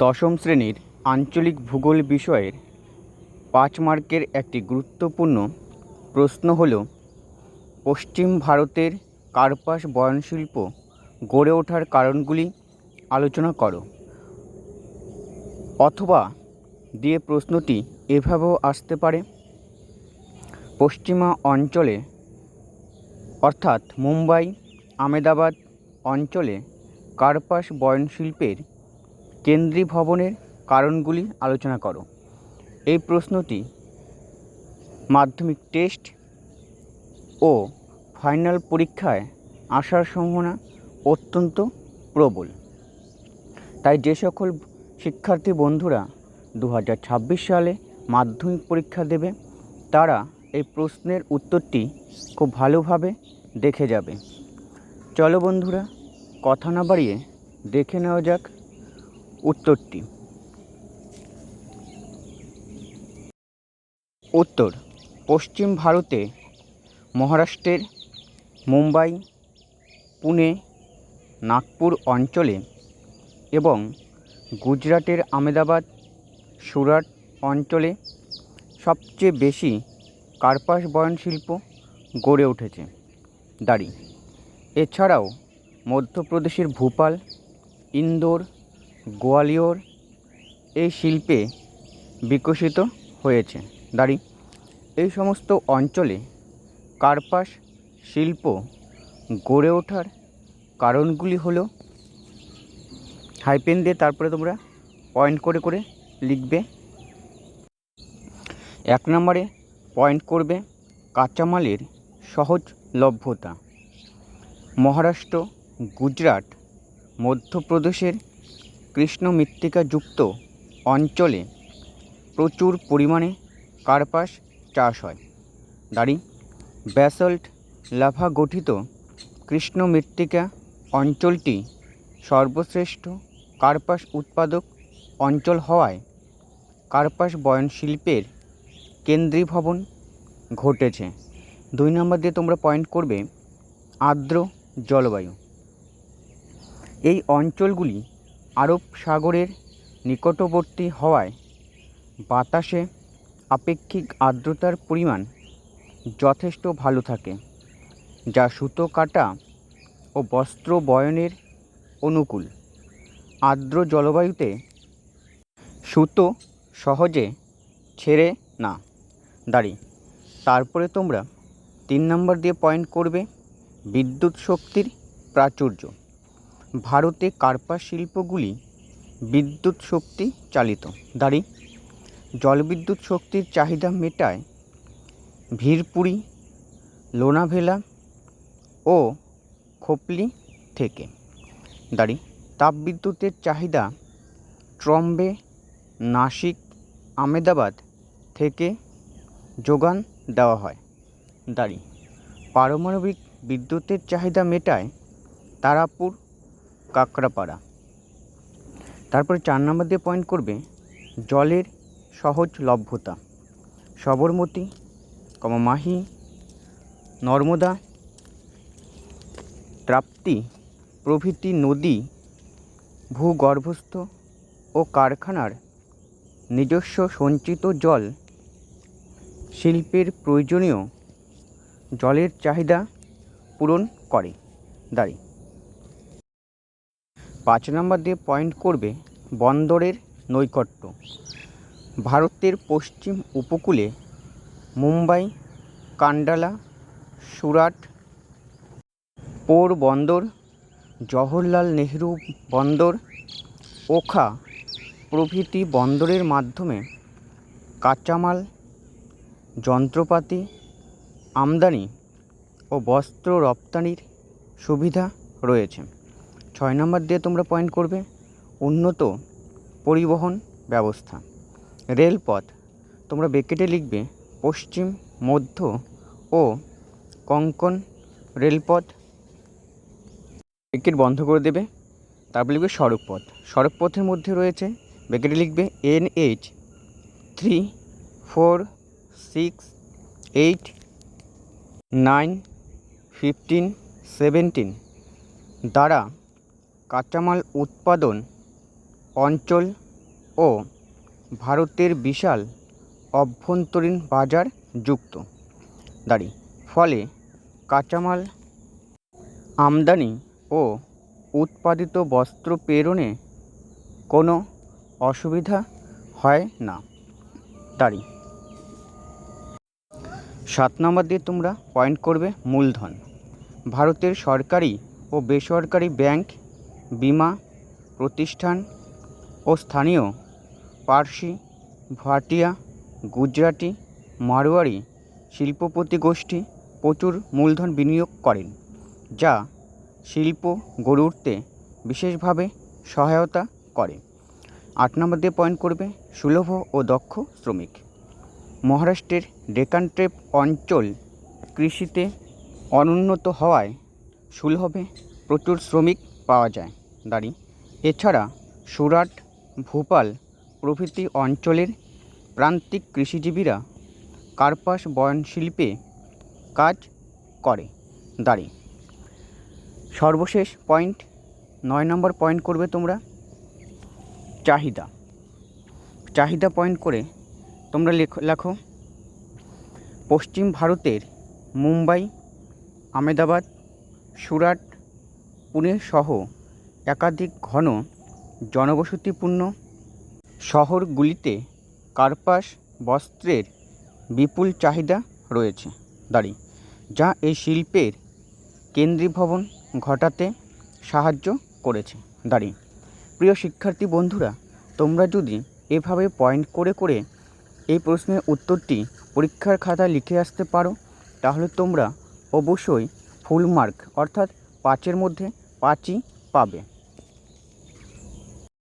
দশম শ্রেণির আঞ্চলিক ভূগোল বিষয়ের পাঁচ মার্কের একটি গুরুত্বপূর্ণ প্রশ্ন হল, পশ্চিম ভারতের কার্পাস বয়নশিল্প গড়ে ওঠার কারণগুলি আলোচনা করো। অথবা দিয়ে প্রশ্নটি এভাবেও আসতে পারে, পশ্চিমা অঞ্চলে, অর্থাৎ মুম্বাই, আমেদাবাদ অঞ্চলে কার্পাস বয়নশিল্পের কেন্দ্রীয় ভবনের কারণগুলি আলোচনা করো। এই প্রশ্নটি মাধ্যমিক টেস্ট ও ফাইনাল পরীক্ষায় আসার সম্ভাবনা অত্যন্ত প্রবল। তাই যে সকল শিক্ষার্থী বন্ধুরা দু হাজার ছাব্বিশ সালে মাধ্যমিক পরীক্ষা দেবে, তারা এই প্রশ্নের উত্তরটি খুব ভালোভাবে দেখে যাবে। চলো বন্ধুরা, কথা না বাড়িয়ে দেখে নেওয়া যাক উত্তরটি। উত্তর, পশ্চিম ভারতে মহারাষ্ট্রের মুম্বাই, পুনে, নাগপুর অঞ্চলে এবং গুজরাটের আমেদাবাদ সুরাট অঞ্চলে সবচেয়ে বেশি কার্পাস বয়ন শিল্প গড়ে উঠেছে। দাড়ি। এছাড়াও মধ্যপ্রদেশের ভোপাল, ইন্দোর গোয়ালিয়র এই শিল্পে বিকশিত হয়েছে। দাড়ি, এই সমস্ত অঞ্চলে কার্পাস শিল্প গড়ে ওঠার কারণগুলি হলো, হাইপেন দিয়ে তারপরে তোমরা পয়েন্ট করে করে লিখবে। এক নম্বরে পয়েন্ট করবে কাঁচামালের সহজলভ্যতা মহারাষ্ট্র, গুজরাট, মধ্যপ্রদেশের কৃষ্ণ মৃত্তিকাযুক্ত অঞ্চলে প্রচুর পরিমাণে কার্পাস চাষ হয়। দাঁড়ি, ব্যাসল্ট, লাভা গঠিত কৃষ্ণ মৃত্তিকা অঞ্চলটি সর্বশ্রেষ্ঠ কার্পাস উৎপাদক অঞ্চল হওয়ায় কার্পাস বয়ন শিল্পের কেন্দ্রীভবন ঘটেছে। দুই নম্বর দিয়ে তোমরা পয়েন্ট করবে, আর্দ্র জলবায়ু। এই অঞ্চলগুলি আরব সাগরের নিকটবর্তী হওয়ায় বাতাসে আপেক্ষিক আর্দ্রতার পরিমাণ যথেষ্ট ভালো থাকে, যা সুতো কাটা ও বস্ত্র বয়নের অনুকূল। আর্দ্র জলবায়ুতে সুতো সহজে ছেড়ে না। দাঁড়ি, তারপরে তোমরা তিন নম্বর দিয়ে পয়েন্ট করবে বিদ্যুৎ শক্তির প্রাচুর্য। ভারতে কার্পাস শিল্পগুলি বিদ্যুৎ শক্তি চালিত। দাঁড়ি, জলবিদ্যুৎ শক্তির চাহিদা মেটায় ভিড়পুরি লোনাভেলা ও খোপলি থেকে। দাঁড়ি, তাপবিদ্যুতের চাহিদা ট্রম্বে, নাসিক আমেদাবাদ থেকে যোগান দেওয়া হয়। দাঁড়ি, পারমাণবিক বিদ্যুতের চাহিদা মেটায় তারাপুর কাকড়াপাড়া। তারপরে চার নম্বর দিয়ে পয়েন্ট করবে জলের সহজলভ্যতা সবরমতী কমা মাহি নর্মদা প্রাপ্তি প্রভৃতি নদী, ভূগর্ভস্থ ও কারখানার নিজস্ব সঞ্চিত জল, শিল্পের প্রয়োজনীয় জলের চাহিদা পূরণ করে। দাঁড়ি। পাঁচ নম্বর দিয়ে পয়েন্ট করবে বন্দরের নৈকট্য। ভারতের পশ্চিম উপকূলে মুম্বাই, কান্ডালা, সুরাট, পোর বন্দর, জওহরলাল নেহরু বন্দর, ওখা প্রভৃতি বন্দরের মাধ্যমে কাঁচামাল, যন্ত্রপাতি, আমদানি ও বস্ত্র রপ্তানির সুবিধা রয়েছে। ছয় নম্বর দিয়ে তোমরা পয়েন্ট করবে, উন্নত পরিবহন ব্যবস্থা। রেলপথ, তোমরা বেকেটে লিখবে, পশ্চিম, মধ্য ও কঙ্কন রেলপথ। ব্রেকেট বন্ধ করে দেবে, তারপর লিখবে সড়কপথ। সড়কপথের মধ্যে রয়েছে ব্রেকেটে লিখবে N H three four six eight nine fifteen seventeen দ্বারা কাঁচামাল উৎপাদন অঞ্চল ও ভারতের বিশাল অভ্যন্তরীণ বাজার যুক্ত। দাঁড়ি, ফলে কাঁচামাল আমদানি ও উৎপাদিত বস্ত্র প্রেরণে কোনো অসুবিধা হয় না। দাঁড়ি, সাত নম্বর দিয়ে তোমরা পয়েন্ট করবে মূলধন। ভারতের সরকারি ও বেসরকারি ব্যাংক বিমা প্রতিষ্ঠান ও স্থানীয় পার্সি, ভাটিয়া, গুজরাটি, মারোয়ারি শিল্পপতি গোষ্ঠী প্রচুর মূলধন বিনিয়োগ করেন, যা শিল্প গড়ে উঠতে বিশেষভাবে সহায়তা করে। আট নম্বর দিয়ে পয়েন্ট করবে সুলভ ও দক্ষ শ্রমিক। মহারাষ্ট্রের ডেকান ট্রেপ অঞ্চল কৃষিতে অনুন্নত হওয়ায় সুলভে প্রচুর শ্রমিক পাওয়া যায়। দাঁড়ি। এছাড়া সুরাট, ভোপাল প্রভৃতি অঞ্চলের প্রান্তিক কৃষিজীবীরা কার্পাস বয়ন শিল্পে কাজ করে। দাঁড়ি। সর্বশেষ পয়েন্ট, নয় নম্বর পয়েন্ট করবে তোমরা? চাহিদা। চাহিদা পয়েন্ট করে তোমরা লেখো লেখো, পশ্চিম ভারতের মুম্বাই, আমেদাবাদ, সুরাট, পুনে সহ একাধিক ঘন জনবসতিপূর্ণ শহরগুলিতে কার্পাস বস্ত্রের বিপুল চাহিদা রয়েছে। দাঁড়ি, যা এই শিল্পের কেন্দ্রীভবন ঘটাতে সাহায্য করেছে। দাঁড়ি, প্রিয় শিক্ষার্থী বন্ধুরা, তোমরা যদি এভাবে পয়েন্ট করে করে এই প্রশ্নের উত্তরটি পরীক্ষার খাতায় লিখে আসতে পারো, তাহলে তোমরা অবশ্যই ফুল মার্ক অর্থাৎ পাঁচের মধ্যে পাঁচই পাবে।